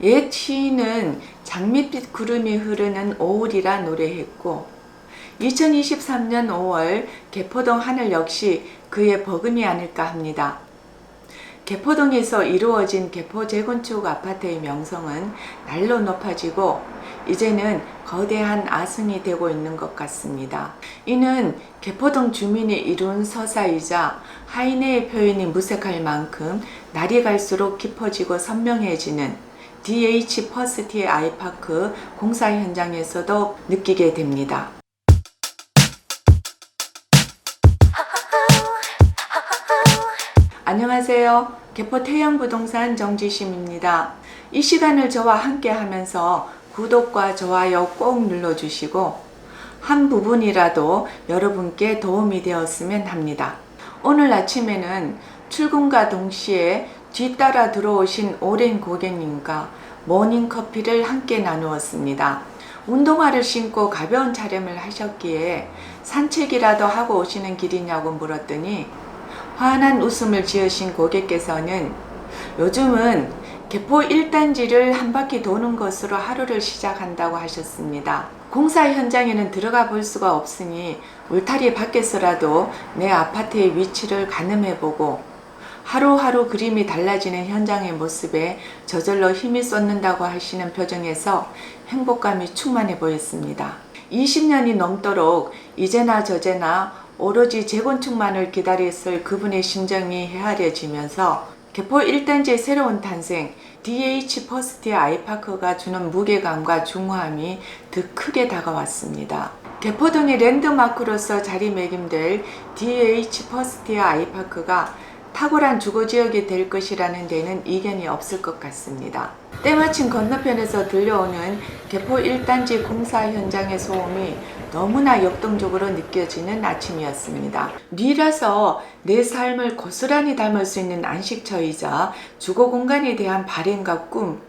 옛 시인은 장밋빛 구름이 흐르는 오을이라 노래했고 2023년 5월 개포동 하늘 역시 그의 버금이 아닐까 합니다. 개포동에서 이루어진 개포 재건축 아파트의 명성은 날로 높아지고 이제는 거대한 아승이 되고 있는 것 같습니다. 이는 개포동 주민이 이룬 서사이자 하인의 표현이 무색할 만큼 날이 갈수록 깊어지고 선명해지는 DH 퍼스트의 아이파크 공사 현장에서도 느끼게 됩니다. 안녕하세요. 개포 태양부동산 정지심입니다. 이 시간을 저와 함께 하면서 구독과 좋아요 꼭 눌러주시고 한 부분이라도 여러분께 도움이 되었으면 합니다. 오늘 아침에는 출근과 동시에 뒤따라 들어오신 오랜 고객님과 모닝커피를 함께 나누었습니다. 운동화를 신고 가벼운 촬영을 하셨기에 산책이라도 하고 오시는 길이냐고 물었더니 환한 웃음을 지으신 고객께서는 요즘은 개포 1단지를 한 바퀴 도는 것으로 하루를 시작한다고 하셨습니다. 공사 현장에는 들어가 볼 수가 없으니 울타리 밖에서라도 내 아파트의 위치를 가늠해보고 하루하루 그림이 달라지는 현장의 모습에 저절로 힘이 쏟는다고 하시는 표정에서 행복감이 충만해 보였습니다. 20년이 넘도록 이제나 저제나 오로지 재건축만을 기다렸을 그분의 심정이 헤아려지면서 개포 1단지의 새로운 탄생 DH 퍼스트의 아이파크가 주는 무게감과 중후함이 더 크게 다가왔습니다. 개포동의 랜드마크로서 자리매김될 DH 퍼스트의 아이파크가 탁월한 주거지역이 될 것이라는 데는 이견이 없을 것 같습니다. 때마침 건너편에서 들려오는 개포 1단지 공사 현장의 소음이 너무나 역동적으로 느껴지는 아침이었습니다. 뉘라서 내 삶을 고스란히 담을 수 있는 안식처이자 주거 공간에 대한 바램과 꿈,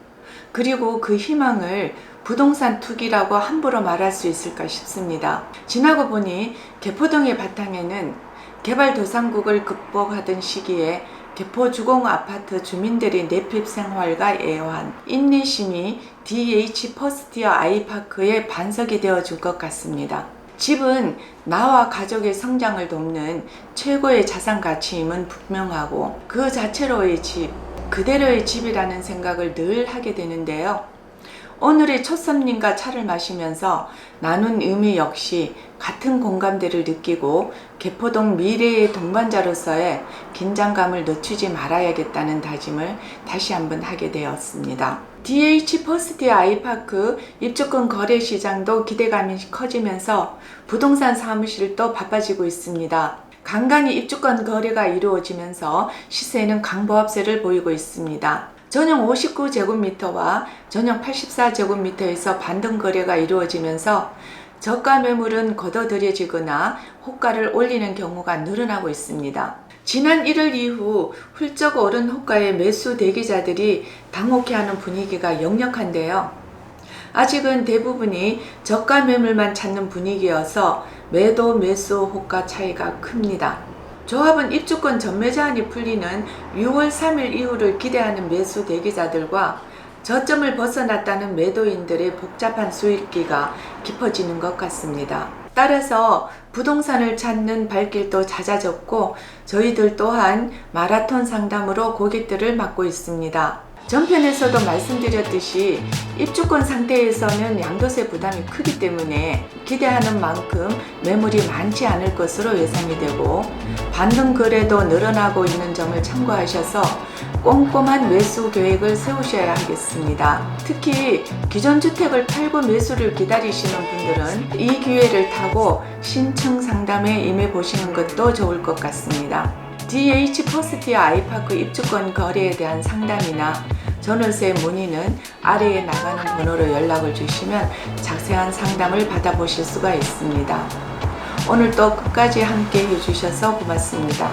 그리고 그 희망을 부동산 투기라고 함부로 말할 수 있을까 싶습니다. 지나고 보니 개포동의 바탕에는 개발도상국을 극복하던 시기에 개포 주공 아파트 주민들의 내핍 생활과 애환, 인내심이 DH 퍼스티어 아이파크의 반석이 되어 줄 것 같습니다. 집은 나와 가족의 성장을 돕는 최고의 자산 가치임은 분명하고 그 자체로의 집, 그대로의 집이라는 생각을 늘 하게 되는데요. 오늘의 초선님과 차를 마시면서 나눈 의미 역시 같은 공감대를 느끼고 개포동 미래의 동반자로서의 긴장감을 늦추지 말아야겠다는 다짐을 다시 한번 하게 되었습니다. DH 퍼스트 아이파크 입주권 거래 시장도 기대감이 커지면서 부동산 사무실도 바빠지고 있습니다. 간간히 입주권 거래가 이루어지면서 시세는 강보합세를 보이고 있습니다. 전용 59제곱미터와 전용 84제곱미터에서 반등 거래가 이루어지면서 저가 매물은 걷어들여지거나 호가를 올리는 경우가 늘어나고 있습니다. 지난 1월 이후 훌쩍 오른 호가의 매수 대기자들이 당혹해하는 분위기가 역력한데요. 아직은 대부분이 저가 매물만 찾는 분위기여서 매도 매수 호가 차이가 큽니다. 조합은 입주권 전매 제한이 풀리는 6월 3일 이후를 기대하는 매수 대기자들과 저점을 벗어났다는 매도인들의 복잡한 수익기가 깊어지는 것 같습니다. 따라서 부동산을 찾는 발길도 잦아졌고 저희들 또한 마라톤 상담으로 고객들을 맡고 있습니다. 전편에서도 말씀드렸듯이 입주권 상태에서는 양도세 부담이 크기 때문에 기대하는 만큼 매물이 많지 않을 것으로 예상이 되고 반등 거래도 늘어나고 있는 점을 참고하셔서 꼼꼼한 매수 계획을 세우셔야 하겠습니다. 특히 기존 주택을 팔고 매수를 기다리시는 분들은 이 기회를 타고 신층 상담에 임해 보시는 것도 좋을 것 같습니다. DH 퍼스티아 아이파크 입주권 거래에 대한 상담이나 전월세 문의는 아래에 나가는 번호로 연락을 주시면 자세한 상담을 받아보실 수가 있습니다. 오늘도 끝까지 함께 해주셔서 고맙습니다.